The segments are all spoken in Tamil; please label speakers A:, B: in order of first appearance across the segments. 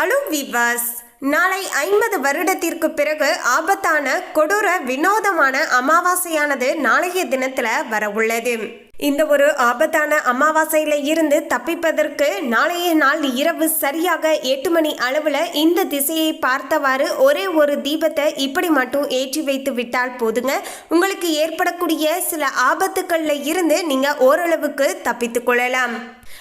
A: அலோ விவாஸ் நாளை ஐம்பது வருடத்திற்கு பிறகு ஆபத்தான கொடூர வினோதமான அமாவாசையானது நாளைய தினத்துல வரவுள்ளது. இந்த ஒரு ஆபத்தான அமாவாசையில இருந்து தப்பிப்பதற்கு நாளைய நாள் இரவு சரியாக எட்டு மணி அளவுல இந்த திசையை பார்த்தவாறு ஒரே ஒரு தீபத்தை இப்படி மட்டும் ஏற்றி வைத்து விட்டால் போதுங்க. உங்களுக்கு ஏற்படக்கூடிய சில ஆபத்துக்கள்ல இருந்து நீங்க ஓரளவுக்கு தப்பித்துக் கொள்ளலாம்.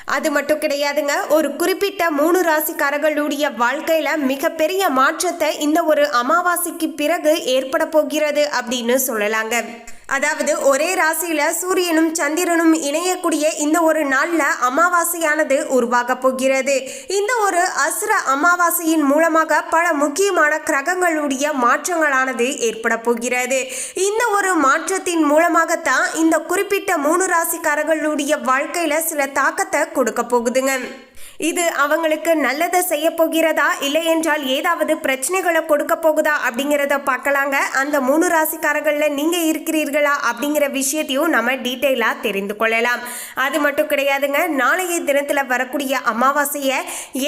A: அது மட்டும் கிடையாதுங்க. ஒரு குறிப்பிட்ட மூணு ராசிக்காரர்களுடைய வாழ்க்கையில மிகப்பெரிய மாற்றத்தை இந்த ஒரு அமாவாசைக்கு பிறகு ஏற்பட போகிறது அப்படின்னு சொல்லலாங்க. அதாவது ஒரே ராசியில சூரியனும் சந்திரனும் இணையக்கூடிய இந்த ஒரு நாளில் அமாவாசையானது உருவாக போகிறது. இந்த ஒரு அசுர அமாவாசையின் மூலமாக பல முக்கியமான கிரகங்களுடைய மாற்றங்களானது ஏற்பட போகிறது. இந்த ஒரு மாற்றத்தின் மூலமாகத்தான் இந்த குறிப்பிட்ட மூணு ராசிக்காரர்களுடைய வாழ்க்கையில சில தாக்கத்தை கொடுக்க போகுதுங்க. இது அவங்களுக்கு நல்லதை செய்ய போகிறதா இல்லை என்றால் ஏதாவது பிரச்சனைகளை கொடுக்க போகுதா அப்படிங்கிறத பார்க்கலாங்க. அந்த மூணு ராசிக்காரர்களில் நீங்கள் இருக்கிறீர்களா அப்படிங்கிற விஷயத்தையும் நம்ம டீட்டெயிலாக தெரிந்து கொள்ளலாம். அது மட்டும் கிடையாதுங்க நாளைய தினத்தில் வரக்கூடிய அமாவாசையை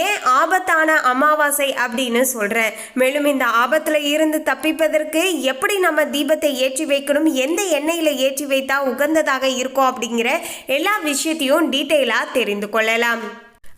A: ஏன் ஆபத்தான அமாவாசை அப்படின்னு சொல்கிறேன் மேலும் இந்த ஆபத்தில் இருந்து தப்பிப்பதற்கு எப்படி நம்ம தீபத்தை ஏற்றி வைக்கணும் எந்த எண்ணெயில் ஏற்றி வைத்தா உகந்ததாக இருக்கும் அப்படிங்கிற எல்லா விஷயத்தையும் டீட்டெயிலாக தெரிந்து கொள்ளலாம்.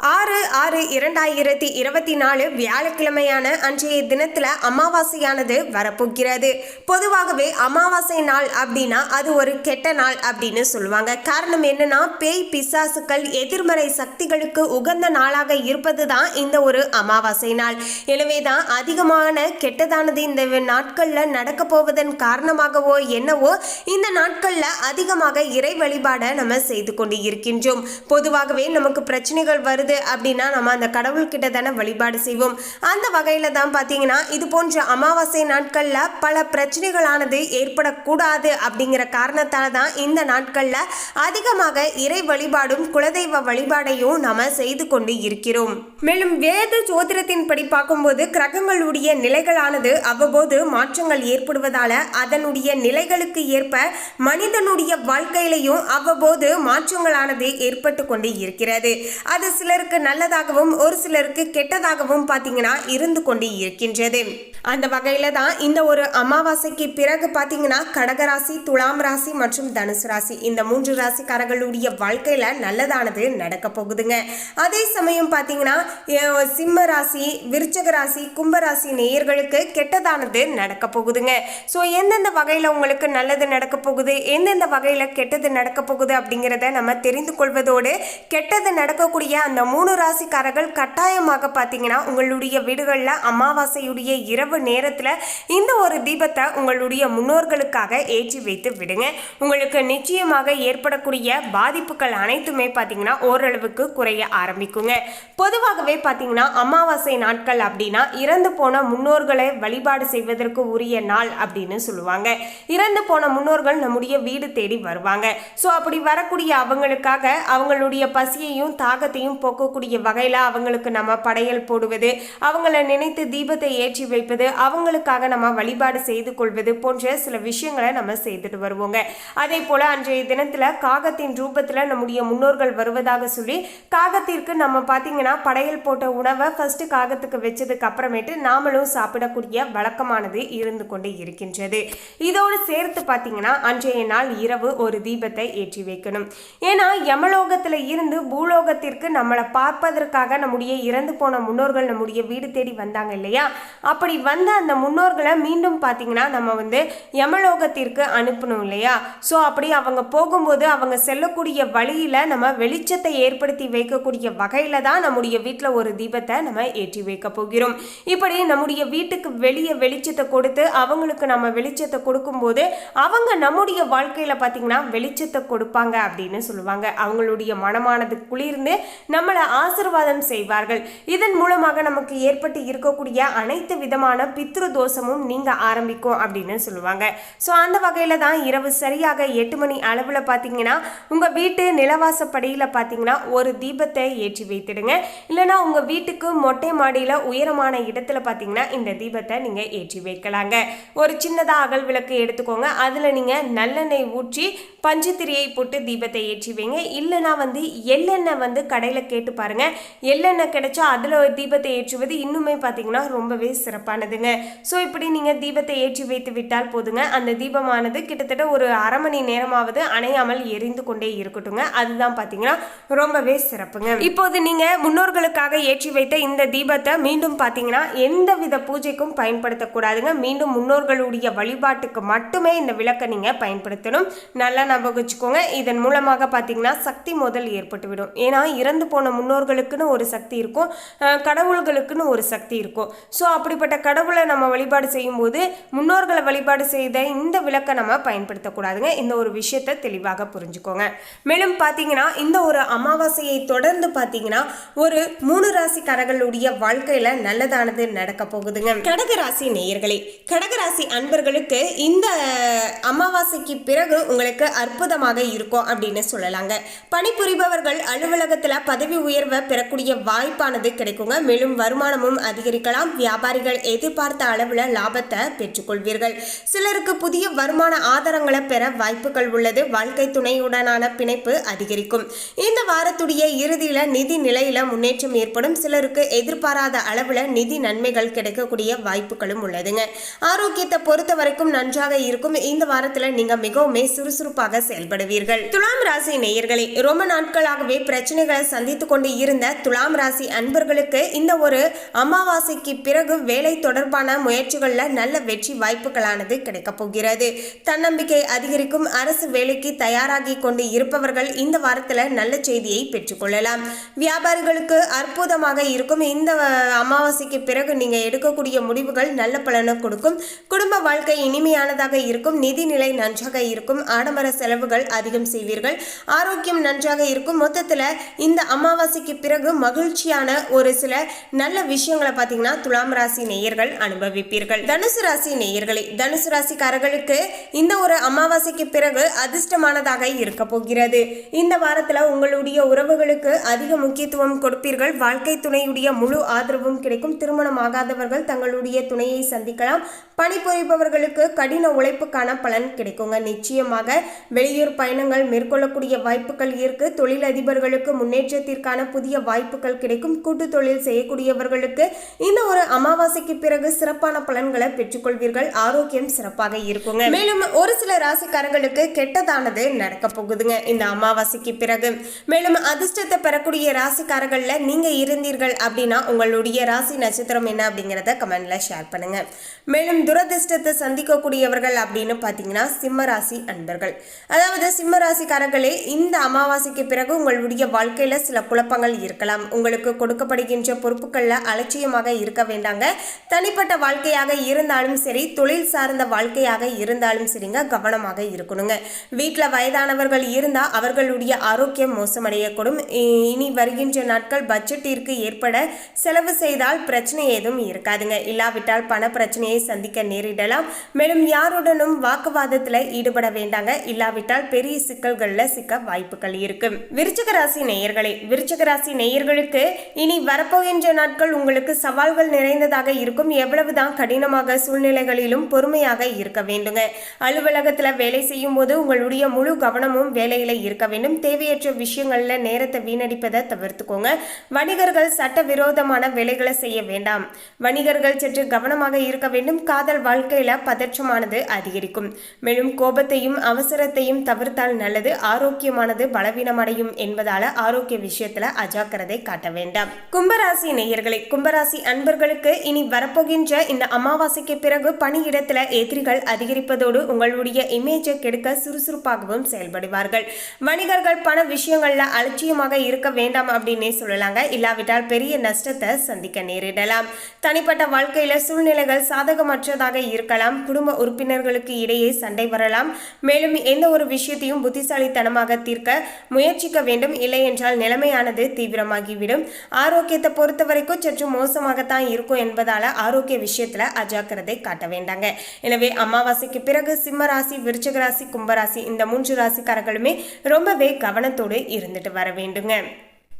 A: ஆறு ஆறு இரண்டாயிரத்தி இருபத்தி நாலு வியாழக்கிழமையான அன்றைய தினத்தில் அமாவாசையானது வரப்போகிறது. பொதுவாகவே அமாவாசை நாள் அப்படின்னா அது ஒரு கெட்ட நாள் அப்படின்னு சொல்லுவாங்க. காரணம் என்னன்னா பேய் பிசாசுக்கள் எதிர்மறை சக்திகளுக்கு உகந்த நாளாக இருப்பது தான் இந்த ஒரு அமாவாசை நாள். எனவே தான் அதிகமான கெட்டதானது இந்த நாட்களில் நடக்க போவதன் காரணமாகவோ என்னவோ இந்த நாட்களில் அதிகமாக இறை வழிபாடை நம்ம செய்து கொண்டு இருக்கின்றோம் பொதுவாகவே நமக்கு பிரச்சனைகள் வருது அப்படின்னா நம்ம அந்த கடவுள்கிட்ட தானே வழிபாடு செய்வோம். அந்த வகையில் தான் பார்த்தீங்கன்னா இது போன்ற அமாவாசை நாட்களில் பல பிரச்சனைகளானது ஏற்படக்கூடாது அப்படிங்கிற காரணத்தால் தான் இந்த நாட்களில் அதிகமாக இறை வழிபாடும் குலதெய்வ வழிபாடையும் நாம செய்து கொண்டு இருக்கிறோம். மேலும் வேத ஜோதிடத்தின் படி பார்க்கும்போது கிரகங்களுடைய நிலைகளானது அவ்வப்போது மாற்றங்கள் ஏற்படுவதால அதனுடைய நிலைகளுக்கு ஏற்ப மனிதனுடைய வாழ்க்கையிலையும் அவ்வப்போது மாற்றங்களானது ஏற்பட்டு கொண்டு இருக்கிறது. அது சில சிலருக்கு நல்லதாகவும் ஒரு சிலருக்கு கெட்டதாகவும் பார்த்தீங்கன்னா இருந்து கொண்டு இருக்கின்றது. அந்த வகையில தான் இந்த ஒரு அமாவாசைக்கு பிறகு பார்த்தீங்கன்னா கடகராசி துலாம் ராசி மற்றும் தனுசு ராசி இந்த மூன்று ராசிக்காரர்களுடைய வாழ்க்கையில நல்லதானது நடக்க போகுதுங்க. அதே சமயம் பார்த்தீங்கன்னா சிம்ம ராசி விருச்சக ராசி கும்பராசி நேயர்களுக்கு கெட்டதானது நடக்க போகுதுங்க. ஸோ எந்தெந்த வகையில் உங்களுக்கு நல்லது நடக்க போகுது எந்தெந்த வகையில் கெட்டது நடக்க போகுது அப்படிங்கிறத நம்ம தெரிந்து கொள்வதோடு கெட்டது நடக்கக்கூடிய அந்த மூணு ராசிக்காரர்கள் கட்டாயமாக பார்த்தீங்கன்னா உங்களுடைய வீடுகளில் அமாவாசையுடைய இரவு நேரத்தில் இந்த ஒரு தீபத்தை உங்களுடைய முன்னோர்களுக்காக ஏற்றி வைத்து விடுங்க. உங்களுக்கு நிச்சயமாக ஏற்படக்கூடிய பாதிப்புகள் அனைத்துமே பார்த்தீங்கன்னா ஓரளவுக்கு குறைய ஆரம்பிக்குங்க. பொதுவாகவே பார்த்தீங்கன்னா அமாவாசை நாட்கள் அப்படின்னா இறந்து போன முன்னோர்களை வழிபாடு செய்வதற்கு உரிய நாள் அப்படின்னு சொல்லுவாங்க. இறந்து போன முன்னோர்கள் நம்முடைய வீடு தேடி வருவாங்க. ஸோ அப்படி வரக்கூடிய அவங்களுக்காக அவங்களுடைய பசியையும் தாகத்தையும் போக்கக்கூடிய வகையில் அவங்களுக்கு நம்ம படையல் போடுவது அவங்கள நினைத்து தீபத்தை ஏற்றி வைப்பது அவங்களுக்காக நம்ம வழிபாடு செய்து கொள்வது போன்ற சில விஷயங்களை நம்ம செய்துட்டு வருவோங்க. அதே போல் அன்றைய தினத்தில் காகத்தின் ரூபத்தில் நம்முடைய முன்னோர்கள் வருவதாக சொல்லி காகத்திற்கு நம்ம பார்த்தீங்கன்னா படையல் போட்ட உணவை ஃபஸ்ட்டு காகத்துக்கு வச்சதுக்கு அப்புறமேட்டு நாமளும் சாப்பிடக்கூடிய வழக்கமானது இருந்து கொண்டு இருக்கின்றது. இதோடு சேர்த்து பார்த்தீங்கன்னா அன்றைய நாள் இரவு ஒரு தீபத்தை ஏற்றி வைக்கணும். ஏன்னா யமலோகத்தில் இருந்து பூலோகத்திற்கு நம்மளை பார்ப்பதற்காக நம்முடைய இறந்து போன முன்னோர்கள் நம்முடைய வீடு தேடி வந்தாங்க இல்லையா? அப்படி வந்த அந்த முன்னோர்களை மீண்டும் பார்த்தீங்கன்னா நம்ம வந்து யமலோகத்திற்கு அனுப்பணும் இல்லையா? ஸோ அப்படி அவங்க போகும்போது அவங்க செல்லக்கூடிய வழியில் நம்ம வெளிச்சத்தை ஏற்படுத்தி வைக்கக்கூடிய வகையில் தான் நம்முடைய வீட்டில் ஒரு தீபத்தை நம்ம ஏற்றி வைக்க போகிறோம். இப்படி நம்முடைய வீட்டுக்கு வெளியே வெளிச்சத்தை கொடுத்து அவங்களுக்கு நம்ம வெளிச்சத்தை கொடுக்கும்போது அவங்க நம்முடைய வாழ்க்கையில் பார்த்தீங்கன்னா வெளிச்சத்தை கொடுப்பாங்க அப்படின்னு சொல்லுவாங்க. அவங்களுடைய மனமானது குளிர்ந்து நம்ம நம்மளை ஆசிர்வாதம் செய்வார்கள். இதன் மூலமாக நமக்கு ஏற்பட்டு இருக்கக்கூடிய அனைத்து விதமான பித்ரு தோஷமும் நீங்க ஆரம்பிக்கும் அப்படின்னு சொல்லுவாங்க. ஸோ அந்த வகையில் தான் இரவு சரியாக எட்டு மணி அளவில் பார்த்தீங்கன்னா உங்கள் வீட்டு நிலவாசப்படியில் பார்த்தீங்கன்னா ஒரு தீபத்தை ஏற்றி வைத்திடுங்க. இல்லைன்னா உங்கள் வீட்டுக்கு மொட்டை மாடியில் உயரமான இடத்துல பார்த்தீங்கன்னா இந்த தீபத்தை நீங்கள் ஏற்றி வைக்கலாங்க. ஒரு சின்னதாக அகல் விளக்கு எடுத்துக்கோங்க. அதில் நீங்கள் நல்லெண்ணெய் ஊற்றி பஞ்சுத்திரியை போட்டு தீபத்தை ஏற்றி வைங்க. இல்லைனா வந்து எள்ளெண்ணெய் வந்து கடையில் கேட்டு கேட்டு பாருங்க. எள்ளெண்ணெய் கிடைச்சா அதில் தீபத்தை ஏற்றுவது இன்னுமே பார்த்தீங்கன்னா ரொம்பவே சிறப்பானதுங்க. ஸோ இப்படி நீங்கள் தீபத்தை ஏற்றி வைத்து விட்டால் போதுங்க. அந்த தீபமானது கிட்டத்தட்ட ஒரு அரை மணி நேரமாவது அணையாமல் எரிந்து கொண்டே இருக்கட்டுங்க. அதுதான் பார்த்தீங்கன்னா ரொம்பவே சிறப்புங்க. இப்போது நீங்கள் முன்னோர்களுக்காக ஏற்றி வைத்த இந்த தீபத்தை மீண்டும் பார்த்தீங்கன்னா எந்த வித பூஜைக்கும் பயன்படுத்தக்கூடாதுங்க. மீண்டும் முன்னோர்களுடைய வழிபாட்டுக்கு மட்டுமே இந்த விளக்கை நீங்கள் பயன்படுத்தணும். நல்லா ஞாபகம் வச்சுக்கோங்க. இதன் மூலமாக பார்த்தீங்கன்னா சக்தி முதல் ஏற்பட்டுவிடும். ஏன்னா இறந்து போன முன்னோர்களுக்குன்னு ஒரு சக்தி இருக்கும். கடவுள்களுக்குன்னு ஒரு சக்தி இருக்கும். ஸோ அப்படிப்பட்ட கடவுளை நம்ம வழிபாடு செய்யும்போது முன்னோர்களை வழிபாடு செய்த இந்த விளக்கை நம்ம பயன்படுத்தக்கூடாதுங்க. இந்த ஒரு விஷயத்தை தெளிவாக புரிஞ்சுக்கோங்க. மேலும் பார்த்தீங்கன்னா இந்த ஒரு அமாவாசையை தொடர்ந்து பார்த்தீங்கன்னா ஒரு மூணு ராசிக்காரர்களுடைய வாழ்க்கையில நல்லதானது நடக்க போகுதுங்க. கடகராசி நேயர்களே கடகராசி அன்பர்களுக்கு இந்த அமாவாசைக்கு பிறகு உங்களுக்கு அற்புதமாக இருக்கும் அப்படின்னு சொல்லலாங்க. பணிபுரிபவர்கள் அலுவலகத்தில் பதவி உயர்வை பெறக்கூடிய வாய்ப்பானது கிடைக்குங்க. மேலும் வருமானமும் அதிகரிக்கலாம். வியாபாரிகள் எதிர்பார்த்த அளவில் லாபத்தை பெற்றுக்கொள்வீர்கள். சிலருக்கு புதிய வருமான ஆதாரங்களை பெற வாய்ப்புகள் உள்ளது. வாழ்க்கை துணையுடனான பிணைப்பு அதிகரிக்கும். இந்த வாரத்துடைய இறுதியில் நிதி நிலையில முன்னேற்றம் ஏற்படும். சிலருக்கு எதிர்பாராத அளவில் நிதி நன்மைகள் கிடைக்கக்கூடிய வாய்ப்புகளும் உள்ளதுங்க. ஆரோக்கியத்தை பொறுத்த வரைக்கும் நன்றாக இருக்கும். இந்த வாரத்தில் நீங்க மிகவும் சுறுசுறுப்பாக செயல்படுவீர்கள். துலாம் ராசி நேயர்களே ரொம்ப நாட்களாகவே பிரச்சனைகளை சந்தித்து கொண்டு இருந்த துலாம் ராசி அன்பர்களுக்கு இந்த ஒரு அமாவாசைக்கு பிறகு வேலை தொடர்பான முயற்சிகளில் நல்ல வெற்றி வாய்ப்புகளானது கிடைக்கப் போகிறது. தன்னம்பிக்கை அதிகரிக்கும் அரசு வேலைக்கு தயாராகி கொண்டு இருப்பவர்கள் இந்த வாரத்தில் நல்ல செய்தியை பெற்றுக்கொள்ளலாம் வியாபாரிகளுக்கு அற்புதமாக இருக்கும் இந்த அமாவாசைக்கு பிறகு நீங்கள் எடுக்கக்கூடிய முடிவுகள் நல்ல பலனை கொடுக்கும். குடும்ப வாழ்க்கை இனிமையானதாக இருக்கும். நிதிநிலை நன்றாக இருக்கும். ஆடம்பர செலவுகள் அதிகம் செய்வீர்கள். ஆரோக்கியம் நன்றாக இருக்கும். மொத்தத்தில் இந்த அமாவாசைக்கு பிறகு மகிழ்ச்சியான ஒரு சில நல்ல விஷயங்களை பார்த்தீங்கன்னா துலாம் ராசி நேயர்கள் அனுபவிப்பீர்கள். தனுசு ராசி நேயர்களே தனுசு ராசிக்காரர்களுக்கு இந்த ஒரு அமாவாசைக்கு பிறகு அதிர்ஷ்டமானதாக இருக்க போகிறது. இந்த வாரத்தில் உங்களுடைய உறவுகளுக்கு அதிக முக்கியத்துவம் கொடுப்பீர்கள். வாழ்க்கை துணையுடைய முழு ஆதரவும் கிடைக்கும். திருமணம் ஆகாதவர்கள் தங்களுடைய துணையை சந்திக்கலாம். பணிபுரிபவர்களுக்கு கடின உழைப்புக்கான பலன் கிடைக்குங்க. நிச்சயமாக வெளியூர் பயணங்கள் மேற்கொள்ளக்கூடிய வாய்ப்புகள் இருக்கு. தொழிலதிபர்களுக்கு முன்னேற்றத்திற்கான புதிய வாய்ப்புகள் கிடைக்கும். கூட்டு தொழில் செய்யக்கூடியவர்களுக்கு இந்த ஒரு அமாவாசைக்கு பிறகு சிறப்பான பலன்களை பெற்றுக்கொள்வீர்கள். ஆரோக்கியம் சிறப்பாக இருக்குங்க. மேலும் ஒரு சில ராசிக்காரங்களுக்கு கெட்டதானது நடக்க போகுதுங்க. இந்த அமாவாசைக்கு பிறகு. மேலும் அதிர்ஷ்டத்தை பெறக்கூடிய ராசிக்காரர்கள்ல நீங்க இருந்தீர்கள் அப்படின்னா உங்களுடைய ராசி நட்சத்திரம் என்ன அப்படிங்கிறத கமெண்ட்ல ஷேர் பண்ணுங்க. மேலும் துரதிர்ஷ்டத்தை சந்திக்கக்கூடியவர்கள் அப்படின்னு பார்த்தீங்கன்னா சிம்ம ராசி அன்பர்கள். அதாவது சிம்ம ராசிக்காரர்களே இந்த அமாவாசைக்கு பிறகு உங்களுடைய வாழ்க்கையில சில குழப்பங்கள் இருக்கலாம். உங்களுக்கு கொடுக்கப்படுகின்ற பொறுப்புகளில் அலட்சியமாக இருக்க வேண்டாங்க. தனிப்பட்ட வாழ்க்கையாக இருந்தாலும் சரி தொழில் சார்ந்த வாழ்க்கையாக இருந்தாலும் சரிங்க கவனமாக இருக்கணுங்க. வீட்டில் வயதானவர்கள் இருந்தால் அவர்களுடைய ஆரோக்கியம் மோசமடையக்கூடும். இனி வருகின்ற நாட்கள் பட்ஜெட்டிற்கு ஏற்பட செலவு செய்தால் பிரச்சனை ஏதும் இருக்காதுங்க. இல்லாவிட்டால் பண பிரச்சனையை சந்திக்க நேரிடலாம். மேலும் யாருடனும் வாக்குவாதத்தில் ஈடுபட வேண்டாங்க. இல்லாவிட்டால் பெரிய சிக்கல்களில் சிக்க வாய்ப்புகள் இருக்கு. விருச்சிகராசி ராசி நேயர்களே ராசி நேயர்களுக்கு இனி வரப்போகின்ற நாட்கள் உங்களுக்கு சவால்கள் நிறைந்ததாக இருக்கும். எவ்வளவுதான் கடினமாக சூழ்நிலைகளிலும் பொறுமையாக இருக்க வேண்டுங்க. அலுவலகத்துல வேலை செய்யும் போது உங்களுடைய முழு கவனமும் வேலையில இருக்க வேண்டும். தேவையற்ற விஷயங்கள்ல நேரத்தை வீணடிப்பதை தவிர்த்துக்கோங்க. வணிகர்கள் சட்டவிரோதமான வேலைகளை செய்ய வேண்டாம். வணிகர்கள் சற்று கவனமாக இருக்க வேண்டும். காதல் வாழ்க்கையில பதற்றமானது அதிகரிக்கும். மேலும் கோபத்தையும் அவசரத்தையும் தவிர்த்தால் நல்லது. ஆரோக்கியமானது பலவீனமடையும் என்பதால ஆரோக்கிய விஷயத்துல அஜாக்கிரதை காட்ட வேண்டாம். கும்பராசி நேயர்களே கும்பராசி அன்பர்களுக்கு இனி வரப்போகின்ற இந்த அமாவாசைக்கு பிறகு பணியிடத்துல எதிரிகள் அதிகரிப்பதோடு உங்களுடைய இமேஜை கெடுக்க சுறுசுறுப்பாகவும் செயல்படுவார்கள். வணிகர்கள் பண விஷயங்கள்ல அலட்சியமாக இருக்க வேண்டாம் அப்படின்னே சொல்லலாங்க. இல்லாவிட்டால் பெரிய நஷ்டத்தை சந்திக்க நேரிடலாம். தனிப்பட்ட வாழ்க்கையில சூழ்நிலைகள் சாதகமற்றதாக இருக்கலாம். குடும்ப உறுப்பினர்களுக்கு இடையே சண்டை வரலாம். மேலும் எந்த ஒரு விஷயத்தையும் புத்திசாலித்தனமாக தீர்க்க முயற்சிக்க வேண்டும். இல்லை என்றால் நிலைமையான நோயானது தீவிரமாகிவிடும். ஆரோக்கியத்தை பொறுத்த வரைக்கும் சற்று மோசமாகத்தான் இருக்கும் என்பதால ஆரோக்கிய விஷயத்துல அஜாக்கிரதை காட்ட வேண்டாங்க. எனவே அமாவாசைக்கு பிறகு சிம்ம ராசி விருச்சக ராசி கும்பராசி இந்த மூன்று ராசிக்காரர்களுமே ரொம்பவே கவனத்தோடு இருந்துட்டு வர வேண்டுங்க.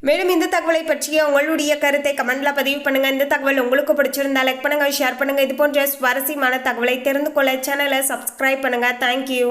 A: மேலும் இந்த தகவலை பற்றிய உங்களுடைய கருத்தை கமெண்ட்ல பதிவு பண்ணுங்க. இந்த தகவல் உங்களுக்கு பிடிச்சிருந்தா லைக் பண்ணுங்க ஷேர் பண்ணுங்க. இது போன்ற சுவாரஸ்யமான தகவலை தெரிந்து கொள்ள சேனலை சப்ஸ்கிரைப் பண்ணுங்க. தேங்க்யூ